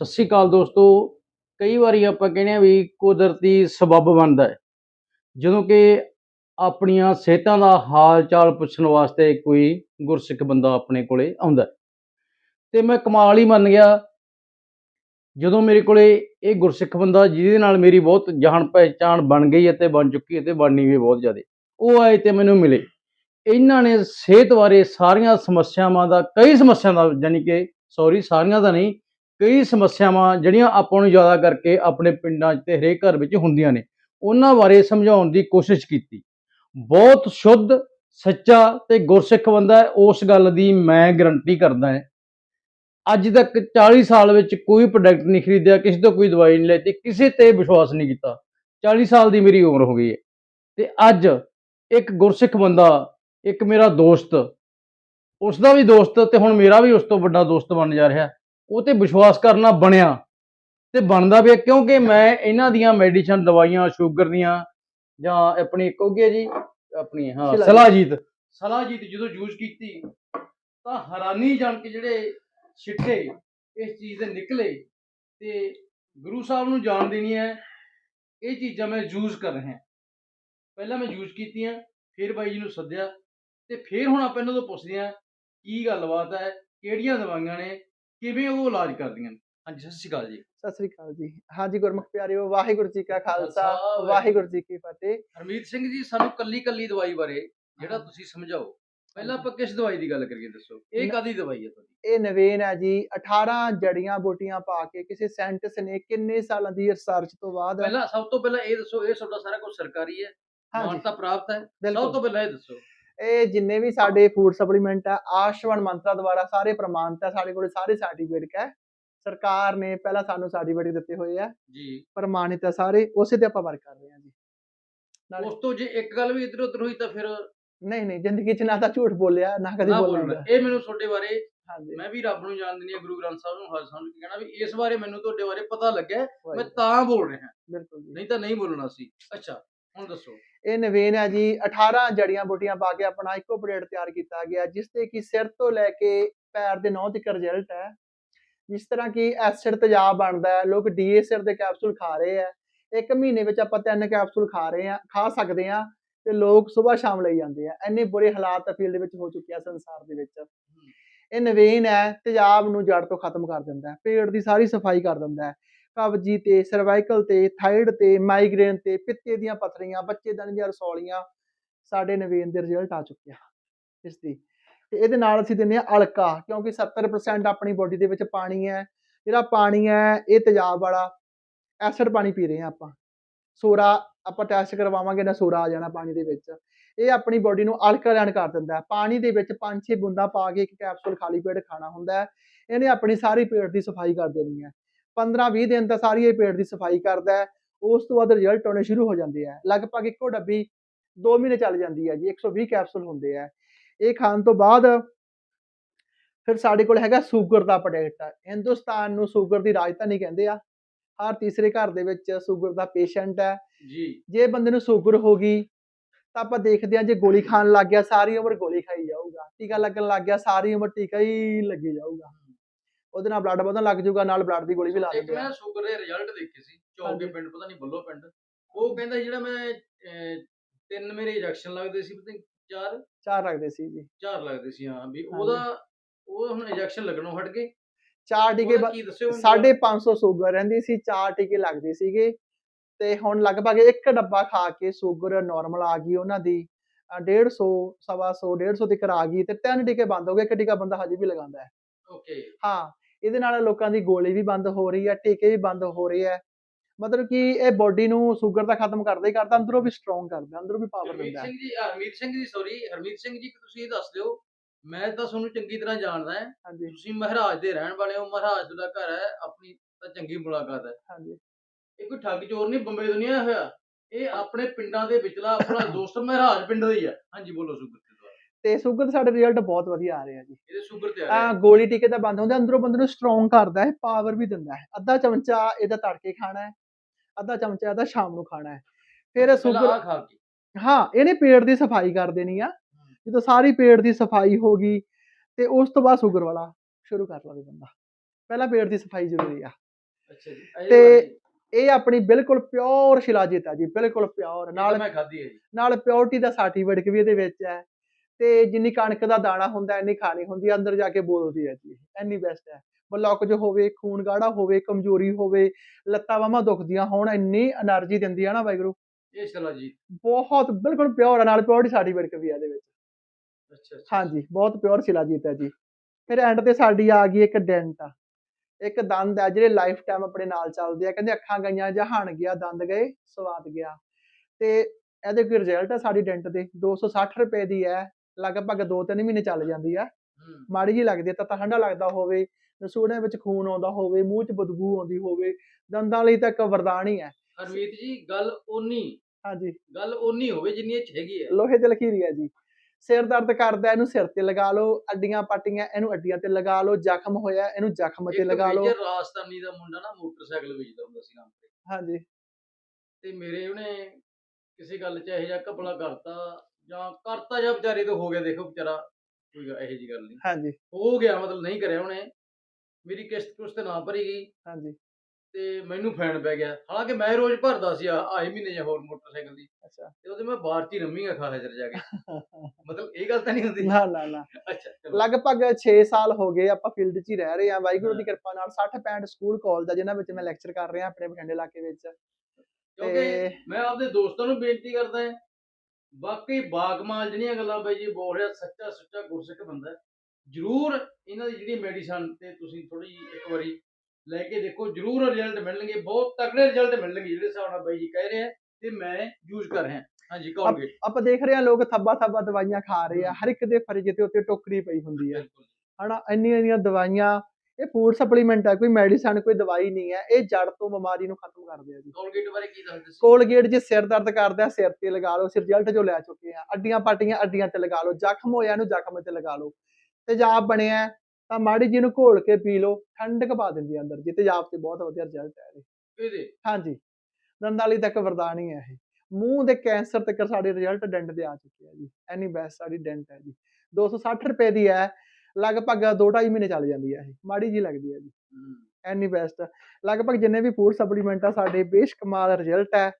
ਸਤਿ ਸ਼੍ਰੀ ਅਕਾਲ ਦੋਸਤੋ। ਕਈ ਵਾਰੀ ਆਪਾਂ ਕਹਿੰਦੇ ਆ ਵੀ ਕੁਦਰਤੀ ਸਬੱਬ ਬਣਦਾ ਹੈ। ਜਦੋਂ ਕਿ ਆਪਣੀਆਂ ਸਿਹਤਾਂ ਦਾ ਹਾਲ ਚਾਲ ਪੁੱਛਣ ਵਾਸਤੇ ਕੋਈ ਗੁਰਸਿੱਖ ਬੰਦਾ ਆਪਣੇ ਕੋਲੇ ਆਉਂਦਾ ਹੈ। ਤੇ ਮੈਂ ਕਮਾਲ ਹੀ ਮੰਨ ਗਿਆ। ਜਦੋਂ ਮੇਰੇ ਕੋਲੇ ਇਹ ਗੁਰਸਿੱਖ ਬੰਦਾ ਜਿਹਦੇ ਨਾਲ ਮੇਰੀ ਬਹੁਤ ਜਾਣ ਪਹਿਚਾਣ ਬਣ ਗਈ ਹੈ ਤੇ ਬਣ ਚੁੱਕੀ ਹੈ ਤੇ ਬਣਨੀ ਵੀ ਬਹੁਤ ਜ਼ਿਆਦਾ। ਉਹ ਆਏ ਤੇ ਮੈਨੂੰ ਮਿਲੇ। ਇਹਨਾਂ ਨੇ ਸਿਹਤ ਬਾਰੇ ਸਾਰੀਆਂ ਸਮੱਸਿਆਵਾਂ ਦਾ, ਕਈ ਸਮੱਸਿਆਵਾਂ ਦਾ ਯਾਨੀ ਕਿ ਸੌਰੀ ਸਾਰੀਆਂ ਦਾ ਨਹੀਂ ਕਈ ਸਮੱਸਿਆਵਾਂ ਜਿਹੜੀਆਂ ਆਪਾਂ ਨੂੰ ਜ਼ਿਆਦਾ ਕਰਕੇ ਆਪਣੇ ਪਿੰਡਾਂ 'ਚ ਤੇ ਹਰੇਕ ਘਰ ਵਿੱਚ ਹੁੰਦੀਆਂ ਨੇ, ਉਹਨਾਂ ਬਾਰੇ ਸਮਝਾਉਣ ਦੀ ਕੋਸ਼ਿਸ਼ ਕੀਤੀ। ਬਹੁਤ ਸ਼ੁੱਧ, ਸੱਚਾ ਤੇ ਗੁਰਸਿੱਖ ਬੰਦਾ ਉਸ ਗੱਲ ਦੀ ਮੈਂ ਗਰੰਟੀ ਕਰਦਾ ਹਾਂ। ਅੱਜ ਤੱਕ 40 ਸਾਲ ਵਿੱਚ ਕੋਈ ਪ੍ਰੋਡਕਟ ਨਹੀਂ ਖਰੀਦਿਆ, ਕਿਸੇ ਤੋਂ ਕੋਈ ਦਵਾਈ ਨਹੀਂ ਲੈਤੀ, ਕਿਸੇ ਤੇ ਵਿਸ਼ਵਾਸ ਨਹੀਂ ਕੀਤਾ। 40 ਸਾਲ ਦੀ ਮੇਰੀ ਉਮਰ ਹੋ ਗਈ ਹੈ। ਤੇ ਅੱਜ ਇੱਕ ਗੁਰਸਿੱਖ ਬੰਦਾ, ਇੱਕ ਮੇਰਾ ਦੋਸਤ ਉਸ ਦਾ ਵੀ ਦੋਸਤ ਤੇ ਹੁਣ ਮੇਰਾ ਵੀ ਉਸ ਤੋਂ ਵੱਡਾ ਦੋਸਤ ਬਣ ਜਾ ਰਿਹਾ। ਉਹ ਤੇ ਵਿਸ਼ਵਾਸ ਕਰਨਾ ਬਣਿਆ। ਤੇ ਬਣਦਾ ਪਿਆ ਕਿਉਂਕਿ ਮੈਂ ਇਹਨਾਂ ਦੀਆਂ ਮੈਡੀਸਨ ਦਵਾਈਆਂ ਸ਼ੂਗਰ ਦੀਆਂ ਜਾਂ ਆਪਣੀ ਗਈ ਜੀ? ਆਪਣੀ ਹਾਂ। ਸਲਾਹਜੀਤ। ਸਲਾਹਜੀਤ ਜਦੋਂ ਯੂਜ਼ ਕੀਤੀ ਤਾਂ ਹੈਰਾਨੀ ਜਾਣ ਕੇ ਜਿਹੜੇ ਛਿੱਟੇ ਇਸ ਚੀਜ਼ ਦੇ ਨਿਕਲੇ ਤੇ ਗੁਰੂ ਸਾਹਿਬ ਨੂੰ ਜਾਣ ਦੇਣੀ ਹੈ ਇਹ ਚੀਜ਼ਾਂ ਮੈਂ ਯੂਜ਼ ਕਰ ਰਿਹਾ। ਪਹਿਲਾਂ ਮੈਂ ਯੂਜ਼ ਕੀਤੀਆਂ ਫਿਰ ਬਾਈ ਜੀ ਨੂੰ ਸੱਦਿਆ ਤੇ ਫਿਰ ਹੁਣ ਆਪਾਂ ਇਹਨਾਂ ਤੋਂ ਪੁੱਛਦੇ ਹਾਂ ਕੀ ਗੱਲਬਾਤ ਹੈ ਕਿਹੜੀਆਂ ਦਵਾਈਆਂ ਨੇ ਕਿਵੇਂ ਉਹ ਇਲਾਜ ਕਰਦੀਆਂ ਨੇ। ਹਾਂਜੀ ਸਤਿ ਸ਼੍ਰੀ ਅਕਾਲ ਜੀ। ਸਤਿ ਸ੍ਰੀ ਅਕਾਲ ਜੀ। ਹਾਂਜੀ ਗੁਰਮੁਖ ਪਿਆਰਿਓ ਵਾਹਿਗੁਰੂ ਜੀ ਕਾ ਖਾਲਸਾ ਖਾਲਸਾ, ਵਾਹਿਗੁਰੂ ਜੀ ਕੀ ਫਤਿਹ। ਹਰਮੀਤ ਸਿੰਘ ਜੀ ਸਾਨੂੰ ਕੱਲੀ ਕੱਲੀ ਦਵਾਈ ਬਾਰੇ ਜਿਹੜਾ ਤੁਸੀਂ ਸਮਝਾਓ। ਪਹਿਲਾਂ ਆਪਾਂ ਕਿਸ ਦਵਾਈ ਦੀ ਗੱਲ ਕਰੀਏ ਦੱਸੋ? ਇਹ ਨ- ਕਾਦੀ ਦਵਾਈ ਹੈ ਤੁਹਾਡੀ? ਇਹ ਨਵੇਨ ਹੈ ਜੀ 18 ਜੜੀਆਂ ਬੂਟੀਆਂ ਪਾ ਕੇ ਕਿਸੇ ਸਾਇੰਟਿਸਟ ਨੇ ਕਿੰਨੇ ਸਾਲਾਂ ਦੀ ਰਿਸਰਚ ਤੋਂ ਬਾਅਦ ਪਹਿਲਾਂ ਸਭ ਤੋਂ ਪਹਿਲਾਂ ਇਹ ਦੱਸੋ ਇਹ ਤੁਹਾਡਾ ਸਾਰਾ ਕੁਝ ਸਰਕਾਰੀ ਹੈ? ਹਾਂਜੀ। ਮਾਨਤਾ ਪ੍ਰਾਪਤ ਹੈ? ਸਭ ਬਿਲਕੁਲ। ਤੋਂ ਪਹਿਲਾਂ ਇਹ ਦੱਸੋ। ਇਹ ਜਿੰਨੇ ਵੀ ਸਾਡੇ ਫੂਡ ਸਪਲੀਮੈਂਟ ਹੈ ਆਸ਼ਵਨ ਮੰਤਰਾ ਦੁਆਰਾ ਸਾਰੇ ਪ੍ਰਮਾਣਿਤ ਹੈ ਸਾਡੇ ਕੋਲ ਸਾਰੇ ਸਰਟੀਫਿਕੇਟ ਹੈ ਸਰਕਾਰ ਨੇ ਪਹਿਲਾਂ ਸਾਨੂੰ ਸਰਟੀਫਿਕੇਟ ਦਿੱਤੇ ਹੋਏ ਆ। ਜੀ। ਪ੍ਰਮਾਣਿਤ ਹੈ ਸਾਰੇ ਉਸੇ ਤੇ ਆਪਾਂ ਵਰਕ ਕਰ ਰਹੇ ਹਾਂ ਜੀ। ਨਾਲੇ ਉਸ ਤੋਂ ਜੇ ਇੱਕ ਗੱਲ ਵੀ ਇੱਧਰ ਉੱਧਰ ਹੋਈ ਤਾਂ ਫਿਰ ਨਹੀਂ ਨਹੀਂ ਜ਼ਿੰਦਗੀ 'ਚ ਨਾ ਤਾਂ ਝੂਠ ਬੋਲਿਆ ਨਾ ਕਦੇ ਬੋਲਣਾ ਇਹ ਮੈਨੂੰ ਤੁਹਾਡੇ ਬਾਰੇ ਹਾਂਜੀ। ਮੈਂ ਵੀ ਰੱਬ ਨੂੰ ਜਾਣਦੀ ਹਾਂ ਗੁਰੂ ਗ੍ਰੰਥ ਸਾਹਿਬ ਨੂੰ ਹਰ ਸਮਝ ਕੇ ਕਹਿਣਾ ਵੀ ਇਸ ਬਾਰੇ ਮੈਨੂੰ ਤੁਹਾਡੇ ਬਾਰੇ ਪਤਾ ਲੱਗਿਆ ਮੈਂ ਤਾਂ ਬੋਲ ਰਿਹਾ। ਬਿਲਕੁਲ ਨਹੀਂ ਤਾਂ ਨਹੀਂ ਬੋਲਣਾ ਸੀ। ਅੱਛਾ। ਹੁਣ ਦੱਸੋ। ਇਹ ਨਵੇਨ ਹੈ ਜੀ 18 ਜੜੀਆਂ ਬੂਟੀਆਂ ਪਾ ਕੇ ਆਪਣਾ ਇੱਕੋ ਪ੍ਰੋਡਕਟ ਤਿਆਰ ਕੀਤਾ ਗਿਆ ਜਿਸ ਤੇ ਕਿ ਸਿਰ ਤੋਂ ਲੈ ਕੇ ਪੈਰ ਦੇ ਨੌਂ ਤੱਕ ਰਿਜ਼ਲਟ ਹੈ। ਜਿਸ ਤਰ੍ਹਾਂ ਕਿ ਐਸਿਡ ਤੇਜ਼ਾਬ ਬਣਦਾ ਹੈ ਲੋਕ ਡੀਏ ਸਿਰ ਦੇ ਕੈਪਸੂਲ ਖਾ ਰਹੇ ਆ ਇੱਕ ਮਹੀਨੇ ਵਿੱਚ ਆਪਾਂ ਤਿੰਨ ਕੈਪਸੂਲ ਖਾ ਰਹੇ ਆ ਖਾ ਸਕਦੇ ਆ ਤੇ ਲੋਕ ਸਵੇਰ ਸ਼ਾਮ ਲਈ ਜਾਂਦੇ ਆ। ਇੰਨੇ ਬੁਰੇ ਹਾਲਾਤ ਫੀਲਡ ਵਿੱਚ ਹੋ ਚੁੱਕੇ ਆ ਸੰਸਾਰ ਦੇ ਵਿੱਚ। ਇਹ ਨਵੇਨ ਹੈ ਤੇਜ਼ਾਬ ਨੂੰ ਜੜ ਤੋਂ ਖਤਮ ਕਰ ਦਿੰਦਾ ਹੈ ਪੇਟ ਦੀ ਸਾਰੀ ਸਫ਼ਾਈ ਕਰ ਦਿੰਦਾ ਹੈ। ਕਬਜੀ ਤੇ ਸਰਵਾਈਕਲ ਤੇ ਥਾਇਰਡ ਤੇ ਮਾਈਗ੍ਰੇਨ ਤੇ, ਪਿੱਤੇ ਦੀਆਂ ਪੱਥਰੀਆਂ ਬੱਚੇਦਾਨੀ ਦੀਆਂ ਰਸੌਲੀਆਂ, ਸਾਡੇ ਨਵੇਨ ਦੇ ਰਿਜ਼ਲਟ ਆ ਚੁੱਕੇ ਆ ਇਸ ਦੀ ਤੇ ਇਹਦੇ ਨਾਲ ਅਸੀਂ ਦਿੰਦੇ ਆ ਅਲਕਾ, ਕਿਉਂਕਿ 70% ਆਪਣੀ ਬੋਡੀ ਦੇ ਵਿੱਚ ਪਾਣੀ ਹੈ। ਜਿਹੜਾ ਪਾਣੀ ਹੈ, ਇਹ ਤੇਜ਼ਾਬ ਵਾਲਾ ਐਸਿਡ ਪਾਣੀ ਪੀ ਰਹੇ ਆ ਆਪਾਂ। ਸੋਰਾ ਆਪਾਂ ਟੈਸਟ ਕਰਵਾਵਾਂਗੇ ਨਾ ਸੋਰਾ ਆ ਜਾਣਾ ਪਾਣੀ ਦੇ ਵਿੱਚ। ਇਹ ਆਪਣੀ ਬੋਡੀ ਨੂੰ ਅਲਕਲਾਈਨ ਕਰ ਦਿੰਦਾ ਹੈ। ਪਾਣੀ ਦੇ ਵਿੱਚ 5-6 ਬੂੰਦਾਂ ਪਾ ਕੇ ਇੱਕ ਕੈਪਸੂਲ ਖਾਲੀ ਪੇਟ ਖਾਣਾ ਹੁੰਦਾ ਹੈ। ਇਹਨੇ ਆਪਣੀ ਸਾਰੀ ਪੇਟ ਦੀ ਸਫ਼ਾਈ ਕਰ ਦੇਣੀ ਹੈ। 15-20 ਦਿਨ ਤਾਂ ਸਾਰੀ ਇਹ ਪੇਟ ਦੀ ਸਫ਼ਾਈ ਕਰਦਾ ਹੈ ਉਸ ਤੋਂ ਬਾਅਦ ਰਿਜ਼ਲਟ ਆਉਣੇ ਸ਼ੁਰੂ ਹੋ ਜਾਂਦੇ ਆ। ਲਗਭਗ ਇੱਕੋ ਡੱਬੀ 2 ਮਹੀਨੇ ਚੱਲ ਜਾਂਦੀ ਹੈ ਜੀ 120 ਕੈਪਸੂਲ ਹੁੰਦੇ ਆ। ਇਹ ਖਾਣ ਤੋਂ ਬਾਅਦ ਫਿਰ ਸਾਡੇ ਕੋਲ ਹੈਗਾ ਸ਼ੂਗਰ ਦਾ ਪ੍ਰੋਡਕਟ ਹਿੰਦੁਸਤਾਨ ਨੂੰ ਸ਼ੂਗਰ ਦੀ ਰਾਜਧਾਨੀ ਕਹਿੰਦੇ ਆ। ਹਰ ਤੀਸਰੇ ਘਰ ਦੇ ਵਿੱਚ ਸ਼ੂਗਰ ਦਾ ਪੇਸ਼ੈਂਟ ਹੈ। ਜੀ। ਜੇ ਬੰਦੇ ਨੂੰ ਸ਼ੂਗਰ ਹੋ ਗਈ ਤਾਂ ਆਪਾਂ ਦੇਖਦੇ ਹਾਂ ਜੇ ਗੋਲੀ ਖਾਣ ਲੱਗ ਗਿਆ ਸਾਰੀ ਉਮਰ ਗੋਲੀ ਖਾਈ ਜਾਊਗਾ। ਟੀਕਾ ਲੱਗਣ ਲੱਗ ਗਿਆ ਸਾਰੀ ਉਮਰ ਟੀਕਾ ਹੀ ਲੱਗੀ ਜਾਊਗਾ। ਉਹਦੇ ਨਾਲ ਬਲੱਡ ਵਧਣ ਲੱਗ ਜਾਊਗਾ ਨਾਲ ਬਲੱਡ ਦੀ ਗੋਲੀ ਵੀ ਲਾ ਦਿੰਦੇ ਆ। ਮੈਂ ਸ਼ੂਗਰ ਦੇ ਰਿਜ਼ਲਟ ਦੇਖੇ ਸੀ ਚੌਕੇ। ਪਿੰਡ ਪਤਾ ਨਹੀਂ ਬੱਲੋ ਪਿੰਡ। ਉਹ ਕਹਿੰਦਾ ਜਿਹੜਾ ਮੈਂ ਤਿੰਨ ਮੇਰੇ ਇੰਜੈਕਸ਼ਨ ਲੱਗਦੇ ਸੀ ਪਤਾ ਚਾਰ? ਚਾਰ ਰੱਖਦੇ ਸੀ ਜੀ। ਚਾਰ ਲੱਗਦੇ ਸੀ ਹਾਂ ਵੀ ਉਹਦਾ ਉਹ ਹੁਣ ਇੰਜੈਕਸ਼ਨ ਲੱਗਣੋਂ ਹਟ ਗਏ। ਚਾਰ ਟੀਕੇ ਉਹਦਾ ਕੀ ਦੱਸਿਓ ਮੈਨੂੰ ਸਾਢੇ 500 ਸ਼ੂਗਰ ਰਹਿੰਦੀ ਸੀ ਚਾਰ ਟੀਕੇ ਲੱਗਦੇ ਸੀਗੇ। ਤੇ ਹੁਣ ਲਗਭਗ ਇੱਕ ਡੱਬਾ ਖਾ ਕੇ ਸ਼ੂਗਰ ਨਾਰਮਲ ਆ ਗਈ ਉਹਨਾਂ ਦੀ। ਅਹ 150 ਸਵਾ 100 150 ਤੱਕ ਆ ਗਈ ਤੇ ਤਿੰਨ ਟੀਕੇ ਬੰਦ ਹੋ ਗਏ ਇੱਕ ਟੀਕਾ ਬੰਦਾ ਹਜੇ ਵੀ ਲਗਾਉਂਦਾ ਹੈ। ਓਕੇ ਹਾਂ। ਇਹਦੇ ਨਾਲ ਲੋਕਾਂ ਦੀ ਗੋਲੀ ਵੀ ਬੰਦ ਹੋ ਰਹੀ ਹੈ ਟੀਕੇ ਵੀ ਬੰਦ ਹੋ ਰਹੇ ਹੈ। ਮਤਲਬ ਕਿ ਇਹ ਬੋਡੀ ਨੂੰ ਸ਼ੂਗਰ ਦਾ ਖਤਮ ਕਰਦਾ ਹੀ ਕਰਦਾ ਅੰਦਰੋਂ ਵੀ ਸਟਰੋਂਗ ਕਰਦਾ ਅੰਦਰੋਂ ਵੀ ਪਾਵਰ ਹਰਮੀਤ ਦਿੰਦਾ। ਹੈ। ਸਿੰਘ ਜੀ ਹਰਮੀਤ ਸਿੰਘ ਜੀ ਸੌਰੀ ਹਰਮੀਤ ਸਿੰਘ ਜੀ ਤੁਸੀਂ ਇਹ ਦੱਸ ਦਿਓ ਮੈਂ ਤਾਂ ਤੁਹਾਨੂੰ ਚੰਗੀ ਤਰ੍ਹਾਂ ਜਾਣਦਾ ਹਾਂ। ਤੁਸੀਂ ਮਹਾਰਾਜ ਦੇ ਰਹਿਣ ਵਾਲੇ ਹੋ ਮਹਾਰਾਜ ਦਾ ਘਰ ਹੈ ਆਪਣੀ ਤਾਂ ਚੰਗੀ ਮੁਲਾਕਾਤ ਹੈ। ਹਾਂਜੀ। ਇਹ ਕੋਈ ਠੱਗ ਚੋਰ ਨਹੀਂ ਬੰਬੇ ਤੋਂ ਨਹੀਂ ਆਇਆ ਹੋਇਆ। ਇਹ ਆਪਣੇ ਪਿੰਡਾਂ ਦੇ ਵਿਚਲਾ ਆਪਣਾ ਦੋਸਤ ਮਹਾਰਾਜ ਪਿੰਡ ਦਾ ਹੀ ਹੈ। ਹਾਂਜੀ ਬੋਲੋ ਸ਼ੂਗਰ ਤੇ ਸ਼ੂਗਰ ਦੇ ਸਾਡੇ ਰਿਜ਼ਲਟ ਬਹੁਤ ਵਧੀਆ ਆ ਰਹੇ ਆ ਜੀ। ਇਹਦੇ ਸ਼ੂਗਰ ਤੇ ਆ ਆ। ਰਿਹਾ ਗੋਲੀ ਟੀਕੇ ਤਾਂ ਬੰਦ ਹੁੰਦੇ ਅੰਦਰੋਂ ਬੰਦੇ ਨੂੰ ਸਟਰੋਂਗ ਕਰਦਾ ਹੈ ਪਾਵਰ ਵੀ ਦਿੰਦਾ ਹੈ। ਅੱਧਾ ਚਮਚਾ ਇਹਦਾ ਤੜਕੇ ਖਾਣਾ ਹੈ ਅੱਧਾ ਚਮਚਾ ਇਹਦਾ ਸ਼ਾਮ ਨੂੰ ਖਾਣਾ ਹੈ। ਫਿਰ ਸ਼ੂਗਰ ਆਹ ਖਾ ਕੇ। ਹਾਂ ਇਹਨੇ ਪੇਟ ਦੀ ਸਫ਼ਾਈ ਕਰ ਦੇਣੀ ਆ। ਜਦੋਂ ਸਾਰੀ ਪੇਟ ਦੀ ਸਫ਼ਾਈ ਹੋ ਗਈ ਤੇ ਉਸ ਤੋਂ ਬਾਅਦ ਸ਼ੂਗਰ ਵਾਲਾ ਸ਼ੁਰੂ ਕਰ ਲਵੇ ਬੰਦਾ। ਪਹਿਲਾਂ ਪੇਟ ਦੀ ਸਫ਼ਾਈ ਜ਼ਰੂਰੀ ਆ। ਅੱਛਾ ਜੀ ਇਹ ਤੇ ਇਹ ਆਪਣੀ ਬਿਲਕੁਲ ਪਿਓਰ ਸ਼ਿਲਾਜੀਤ ਹੈ ਜੀ ਬਿਲਕੁਲ ਪਿਓਰ ਨਾਲ ਮੈਂ ਖਾਧੀ ਹੈ ਜੀ। ਨਾਲ ਪਿਓਰਟੀ ਦਾ ਸਰਟੀਫਿਕੇਟ ਵੀ ਇਹਦੇ ਵਿੱਚ ਹੈ। ਤੇ ਜਿੰਨੀ ਕਣਕ ਦਾ ਦਾਣਾ ਹੁੰਦਾ ਇੰਨੀ ਖਾਣੀ ਹੁੰਦੀ ਹੈ ਅੰਦਰ ਜਾ ਕੇ ਬੋਲਦੀ ਹੈ ਜੀ ਇੰਨੀ ਬੈਸਟ ਹੈ ਬਲੌਕ ਜੋ ਹੋਵੇ ਖੂਨ ਗਾੜਾ ਹੋਵੇ ਕਮਜ਼ੋਰੀ ਹੋਵੇ ਲੱਤਾਂ ਬਾਹਾਂ ਦੁਖਦੀਆਂ ਹੋਣ ਇੰਨੀ એનર્ਜੀ ਦਿੰਦੀ ਹੈ ਨਾ ਵਾਹਿਗੁਰੂ। ਇਹ ਜੀ। ਬਹੁਤ ਬਿਲਕੁਲ ਪਿਓਰ ਨਾਲ ਪਿਓਰ ਸਰਟੀਫਿਕੇਟ ਵੀ ਆ ਵਿੱਚ। ਅੱਛਾ ਹਾਂਜੀ ਬਹੁਤ ਪਿਓਰ ਸ਼ਿਲਾਜੀਤ ਹੈ ਜੀ। ਫਿਰ ਐਂਡ ਤੇ ਸਾਡੀ ਆ ਗਈ ਇੱਕ ਡੈਂਟ ਆ। ਇੱਕ ਦੰਦ ਹੈ ਜਿਹੜੇ ਲਾਈਫ ਟਾਈਮ ਆਪਣੇ ਨਾਲ ਚੱਲਦੇ ਆ। ਕਹਿੰਦੇ ਅੱਖਾਂ ਗਈਆਂ ਜਹਾਨ ਗਿਆ ਦੰਦ ਗਏ ਸਵਾਦ ਗਿਆ। ਤੇ ਇਹਦੇ ਕੋਈ ਰਿਜ਼ਲਟ ਹੈ ਸਾਡੀ ਡੈਂਟ ਦੇ 260 ਰੁਪਏ ਦੀ ਹੈ। ਲਗਭਗ 2-3 ਮਹੀਨੇ ਚੱਲ ਜਾਂਦੀ ਆ। ਮਾੜੀ ਜੀ ਲੱਗਦੀ ਤਾਂ ਠੰਡਾ ਲੱਗਦਾ ਹੋਵੇ ਰਸੂੜਿਆਂ ਵਿੱਚ ਖੂਨ ਆਉਂਦਾ ਹੋਵੇ ਮੂੰਹ 'ਚ ਬਦਬੂ ਆਉਂਦੀ ਹੋਵੇ ਦੰਦਾਂ ਲਈ ਤਾਂ ਇੱਕ ਵਰਦਾਨ ਹੀ ਹੈ ਹਰਮੀਤ ਜੀ ਗੱਲ ਓਨੀ ਹਾਂਜੀ। ਗੱਲ ਓਨੀ ਹੋਵੇ ਜਿੰਨੀ ਇਹ ਹੈਗੀ ਹੈ ਲੋਹੇ ਤੇ ਲਕੀਰੀ ਹੈ ਜੀ। ਸਿਰ ਦਰਦ ਕਰਦਾ ਇਹਨੂੰ ਸਿਰ ਤੇ ਲਗਾ ਲਓ ਅੱਡੀਆਂ ਪਾਟੀਆਂ ਇਹਨੂੰ ਅੱਡੀਆਂ ਤੇ ਲਗਾ ਲਓ ਜ਼ਖਮ ਹੋਇਆ ਇਹਨੂੰ ਜ਼ਖਮ ਤੇ ਇੱਕ ਲਗਾ ਲਓ। ਮੇਜਰ ਰਾਜਸਥਾਨੀ ਦਾ ਮੁੰਡਾ ਨਾ ਮੋਟਰਸਾਈਕਲ ਵੇਚਦਾ ਹੁੰਦਾ ਸੀ ਨਾਮ ਤੇ। ਹਾਂਜੀ। ਤੇ ਮੇਰੇ ਉਹਨੇ ਕਿਸੇ ਗੱਲ 'ਚ ਇਹੋ ਜਿਹਾ ਕਪਲਾ ਕਰਤਾ ਜਾਂ ਕਰਤਾ ਜਾਂ ਵਿਚਾਰੇ ਤੋਂ ਹੋ ਗਿਆ ਦੇਖੋ ਵਿਚਾਰਾ ਕੋਈ ਇਹੋ ਜੀ ਗੱਲ ਨਹੀਂ। ਹਾਂਜੀ। ਹੋ ਗਿਆ ਮਤਲਬ ਨਹੀਂ ਕਰਿਆ ਉਹਨੇ। ਮੇਰੀ ਕਿਸ਼ਤ ਕੁਸ਼ਤ ਨਾ ਭਰੀ ਗਈ। ਹਾਂਜੀ। ਤੇ ਮੈਨੂੰ ਫੈਨ ਪੈ ਗਿਆ। ਹਾਲਾਂਕਿ ਮੈਂ ਰੋਜ਼ ਭਰਦਾ ਸੀ ਆ- ਆਏ ਮਹੀਨੇ ਜਾਂ ਹੋਰ ਮੋਟਰਸਾਈਕਲ ਦੀ। ਅੱਛਾ। ਤੇ ਉਹਦੇ ਮੈਂ ਬਾਹਰ ਚ ਹੀ ਰੰਮੀਗਾ ਖਾ ਹਜਰ ਜਾ ਕੇ। ਮਤਲਬ ਇਹ ਗੱਲ ਤਾਂ ਨਹੀਂ ਹੁੰਦੀ। ਨਾ ਨਾ ਨਾ। ਅੱਛਾ ਚਲੋ। ਲਗਭਗ 6 ਸਾਲ ਹੋ ਗਏ ਆਪਾਂ ਫੀਲਡ 'ਚ ਹੀ ਰਹਿ ਰਹੇ ਹਾਂ ਵਾਹਿਗੁਰੂ ਦੀ ਕਿਰਪਾ ਨਾਲ 60 65 ਸਕੂਲ ਕਾਲਜ ਆ ਜਿਨ੍ਹਾਂ ਵਿੱਚ ਮੈਂ ਲੈਕਚਰ ਕਰ ਰਿਹਾ ਆਪਣੇ ਬਠਿੰਡੇ ਇਲਾਕੇ ਵਿੱਚ। ਕਿਉਂਕਿ ਤੇ ਮੈਂ ਆਪਦੇ ਦੋਸਤਾਂ ਨੂੰ ਬੇਨਤੀ ਕਰਦਾ ਹਾਂ ਵਾਕਈ ਬਾਗਮਾਲ ਜਿਹੜੀਆਂ ਗੱਲਾਂ ਬਾਈ ਜੀ ਬੋਲ ਰਿਹਾ ਸੱਚਾ ਸੁੱਚਾ ਗੁਰਸਿੱਖ ਬੰਦਾ ਹੈ। ਜ਼ਰੂਰ ਇਹਨਾਂ ਦੀ ਜਿਹੜੀ ਮੈਡੀਸਨ ਤੇ ਤੁਸੀਂ ਥੋੜੀ ਇੱਕ ਵਾਰੀ ਲੈ ਕੇ ਦੇਖੋ ਜ਼ਰੂਰ ਰਿਜ਼ਲਟ ਮਿਲਣਗੇ ਬਹੁਤ ਤਕੜੇ ਰਿਜ਼ਲਟ ਮਿਲਣਗੇ ਜਿਹੜੇ ਹਿਸਾਬ ਨਾਲ ਬਾਈ ਜੀ ਕਹਿ ਰਹੇ ਆ ਤੇ ਮੈਂ ਯੂਜ਼ ਕਰ ਰਿਹਾ। ਹਾਂਜੀ ਕੋਲਗੇਟ ਆਪਾਂ ਦੇਖ ਰਹੇ ਹਾਂ ਲੋਕ ਥੱਬਾ ਥੱਬਾ ਦਵਾਈਆਂ ਖਾ ਰਹੇ ਆ ਹਰ ਇੱਕ ਦੇ ਫਰਿੱਜ ਤੇ ਉੱਤੇ ਟੋਕਰੀ ਪਈ ਹੁੰਦੀ ਹੈ ਬਿਲਕੁਲ ਹਨਾ ਇੰਨੀਆਂ ਇੰਨੀਆਂ ਦਵਾਈਆਂ ਇਹ ਫੂਡ ਸਪਲੀਮੈਂਟ ਹੈ ਕੋਈ ਮੈਡੀਸਨ ਕੋਈ ਦਵਾਈ ਨਹੀਂ ਹੈ। ਇਹ ਜੜ ਤੋਂ ਬਿਮਾਰੀ ਨੂੰ ਖਤਮ ਕਰਦੇ ਆ ਜੀ। ਕੋਲਗੇਟ ਬਾਰੇ ਕੀ ਦੱਸਦੇ ਸੀ? ਕੋਲਗੇਟ ਜੇ ਸਿਰ ਦਰਦ ਕਰਦਾ ਸਿਰ ਤੇ ਲਗਾ ਲਓ ਅਸੀਂ ਰਿਜ਼ਲਟ ਜੋ ਲੈ ਚੁੱਕੇ ਆ ਅੱਡੀਆਂ ਪਾਟੀਆਂ ਅੱਡੀਆਂ ਤੇ ਲਗਾ ਲਓ ਜ਼ਖਮ ਹੋਇਆ ਇਹਨੂੰ ਜ਼ਖਮ ਤੇ ਲਗਾ ਲਓ। ਤੇਜ਼ਾਬ ਬਣਿਆ ਤਾਂ ਮਾੜੀ ਜੀ ਨੂੰ ਘੋਲ ਕੇ ਪੀ ਲਓ ਠੰਡਕ ਪਾ ਦਿੰਦੀ ਹੈ ਅੰਦਰ ਜੀ ਤੇਜ਼ਾਬ ਤੇ ਬਹੁਤ ਵਧੀਆ ਰਿਜ਼ਲਟ ਹੈ ਇਹਦੇ? ਹਾਂਜੀ। ਦੰਦਾਂ ਲਈ ਤੱਕ ਵਰਦਾਨ ਹੀ ਹੈ ਇਹ। ਮੂੰਹ ਦੇ ਕੈਂਸਰ ਤੱਕ ਸਾਡੇ ਰਿਜ਼ਲਟ ਡੈਂਟ ਦੇ ਆ ਚੁੱਕੇ ਆ ਜੀ। ਐਨੀ ਬੈਸਟ ਸਾਡੀ ਡੈਂਟ ਹੈ ਜੀ। 260 ਰੁਪਏ ਦੀ ਹੈ। ਲਗਭਗ 2.5 ਮਹੀਨੇ ਚੱਲ ਜਾਂਦੀ ਹੈ ਇਹ ਮਾੜੀ ਜੀ ਲੱਗਦੀ ਹੈ ਜੀ। ਐਨੀ ਬੈਸਟ ਲਗਭਗ ਜਿੰਨੇ ਵੀ ਫੂਡ ਸਪਲੀਮੈਂਟ ਆ ਸਾਡੇ ਬੇਸ਼ਕਮਾਲ ਰਿਜ਼ਲਟ ਹੈ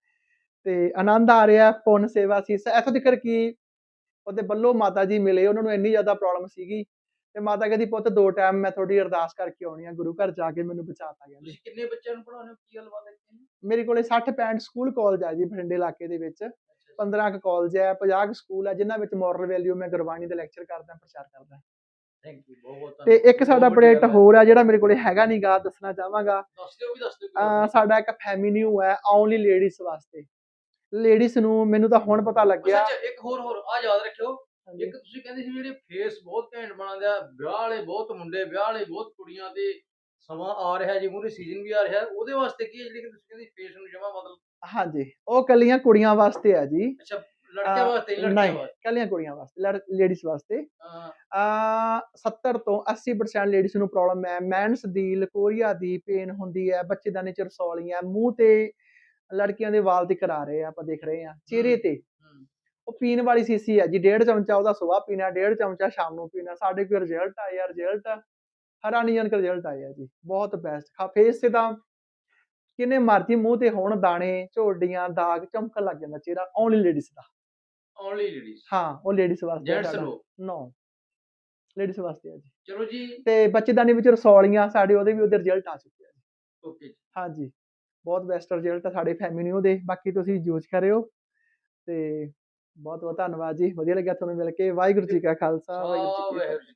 ਤੇ ਆਨੰਦ ਆ ਰਿਹਾ ਪੁੰਨ ਸੇਵਾ ਸੀ। ਇੱਥੋਂ ਤੱਕ ਕਿ ਉਹਦੇ ਬੱਲੋ ਮਾਤਾ ਜੀ ਮਿਲੇ ਉਹਨਾਂ ਨੂੰ ਇੰਨੀ ਜ਼ਿਆਦਾ ਪ੍ਰੋਬਲਮ ਸੀਗੀ। ਤੇ ਮਾਤਾ ਕਹਿੰਦੀ ਪੁੱਤ ਦੋ ਟਾਈਮ ਮੈਂ ਤੁਹਾਡੀ ਅਰਦਾਸ ਕਰਕੇ ਆਉਣੀ ਆ ਗੁਰੂ ਘਰ ਜਾ ਕੇ ਮੈਨੂੰ ਬਚਾਤਾ ਕਹਿੰਦੀ। ਕਿੰਨੇ ਬੱਚਿਆਂ ਨੂੰ ਪੜਾਉਂਦੇ ਹੋ? ਕੀ ਗੱਲਬਾਤ ਹੈ ਜੀ? ਮੇਰੇ ਕੋਲੇ 60 65 ਸਕੂਲ ਕਾਲਜ ਆ ਜੀ ਬਠਿੰਡੇ ਇਲਾਕੇ ਦੇ ਵਿੱਚ। 15 ਕੁ ਕਾਲਜ ਹੈ 50 ਕੁ ਸਕੂਲ ਹੈ ਜਿਨ੍ਹਾਂ ਵਿੱਚ ਮੋਰਲ ਵੈਲਿਊ ਮੈਂ ਗੁਰਬਾਣੀ ਦੇ ਲੈਕਚਰ ਕਰਦਾ ਪ੍ਰਚਾਰ ਕਰਦਾ। ਥੈਂਕ ਯੂ ਬਹੁਤ ਬਹੁਤ ਤੇ। ਇੱਕ ਸਾਡਾ ਅਪਡੇਟ। ਹੋਰ ਆ ਜਿਹੜਾ ਮੇਰੇ ਕੋਲੇ ਹੈਗਾ ਨਹੀਂਗਾ ਦੱਸਣਾ ਚਾਹਾਂਗਾ ਦੱਸ ਦਿਓ ਵੀ ਦੱਸ ਦਿਓ ਅਹ ਸਾਡਾ ਇੱਕ ਫੈਮਿਨਿਊ ਹੈ ਓਨਲੀ ਲੇਡੀਜ਼ ਵਾਸਤੇ ਲੇਡੀਜ਼ ਨੂੰ ਮੈਨੂੰ ਤਾਂ ਹੁਣ ਪਤਾ ਲੱਗਿਆ ਅੱਛਾ ਇੱਕ ਹੋਰ ਹੋਰ ਆ ਯਾਦ ਰੱਖਿਓ। ਇੱਕ ਤੁਸੀਂ ਕਹਿੰਦੇ ਸੀ ਜਿਹੜੇ ਫੇਸ ਬਹੁਤ ਘੈਂਟ ਬਣਾਉਂਦੇ ਆ ਵਿਆਹ ਵਾਲੇ ਬਹੁਤ ਮੁੰਡੇ ਵਿਆਹ ਵਾਲੇ ਬਹੁਤ ਕੁੜੀਆਂ ਤੇ ਸਮਾਂ ਆ ਰਿਹਾ ਜੀ ਮੂਰੇ ਸੀਜ਼ਨ ਵੀ ਆ ਰਿਹਾ ਉਹਦੇ ਵਾਸਤੇ ਕੀ ਹੈ ਜਿਹੜੀ ਕਿ ਤੁਸੀਂ ਕਹਿੰਦੇ ਫੇਸ ਨੂੰ ਜਮਾ ਮਤਲਬ ਹਾਂਜੀ ਉਹ ਕੱਲੀਆਂ ਕੁੜੀਆਂ ਵਾਸਤੇ ਆ ਜੀ ਅੱਛਾ ਲੜਕਿਆਂ ਅਹ ਵਾਸਤੇ ਨਹੀਂ ਨਹੀਂ ਲੜਕੀਆਂ ਵਾਸਤੇ। ਕੱਲੀਆਂ ਕੁੜੀਆਂ ਵਾਸਤੇ ਲੇਡੀਜ਼ ਵਾਸਤੇ। ਹਾਂ, ਆ 70 ਤੋਂ 80% ਲੇਡੀਜ਼ ਨੂੰ ਪ੍ਰੋਬਲਮ ਹੈ। ਮੈਂਸ ਦੀ ਲਕੋਰੀਆ ਦੀ ਪੇਨ ਹੁੰਦੀ ਹੈ ਬੱਚੇਦਾਨੀ ਚ ਰਸੌਲੀਆਂ ਮੂੰਹ ਤੇ ਲੜਕੀਆਂ ਦੇ ਵਾਲ ਤੇ ਕਰਾ ਰਹੇ ਆ ਆਪਾਂ ਦੇਖ ਰਹੇ ਆ ਚਿਹਰੇ ਤੇ। ਉਹ ਪੀਣ ਵਾਲੀ ਸੀਸੀ ਹੈ ਜੀ ਡੇਢ ਚਮਚਾ ਉਹਦਾ ਸਵੇਰ ਪੀਣਾ ਡੇਢ ਚਮਚਾ ਸ਼ਾਮ ਨੂੰ ਪੀਣਾ। ਸਾਡੇ ਕੋਲ ਰਿਜ਼ਲਟ ਆਇਆ ਰਿਜ਼ਲਟ ਹੈਰਾਨੀਜਨਕ ਰਿਜ਼ਲਟ ਆਇਆ ਜੀ ਬਹੁਤ ਬੈਸਟ ਫੇਸ ਤੇ ਤਾਂ ਕਿੰਨੇ ਮਰਜ਼ੀ ਮੂੰਹ ਤੇ ਹੋਣ ਦਾਣੇ ਝੋਡੀਆਂ ਦਾਗ ਚਮਕਣ ਲੱਗ ਜਾਂਦਾ ਚਿਹਰਾ ਓਨਲੀ ਲੇਡੀਜ਼ ਦਾ। Only ladies. ਹਾਂ ਉਹ ਲੇਡੀਜ਼ ਵਾਸਤੇ ਜੈਂਟਸ ਨੂੰ ਨੋ ਲੇਡੀਜ਼ ਵਾਸਤੇ ਹੈ ਜੀ। ਚਲੋ ਜੀ। ਤੇ ਬੱਚੇਦਾਨੀ ਵਿੱਚ ਰਸੌਲੀਆਂ ਸਾਡੇ ਉਹਦੇ ਵੀ ਉਹਦੇ ਰਿਜ਼ਲਟ ਆ ਚੁੱਕੇ ਆ ਜੀ। ਓਕੇ ਜੀ। ਬਹੁਤ ਬੈਸਟ ਰਿਜ਼ਲਟ ਆ ਸਾਡੇ ਫੈਮਿਲੀ ਦੇ ਬਾਕੀ ਤੁਸੀਂ ਯੂਜ਼ ਕਰਿਓ। ਤੇ ਬਹੁਤ ਬਹੁਤ ਧੰਨਵਾਦ ਜੀ। ਵਧੀਆ ਲੱਗਿਆ ਤੁਹਾਨੂੰ ਮਿਲ ਕੇ। ਵਾਹਿਗੁਰੂ ਜੀ ਕਾ ਖਾਲਸਾ ਵਾਹਿਗੁਰੂ ਜੀ ਕੀ ਫਤਿਹ।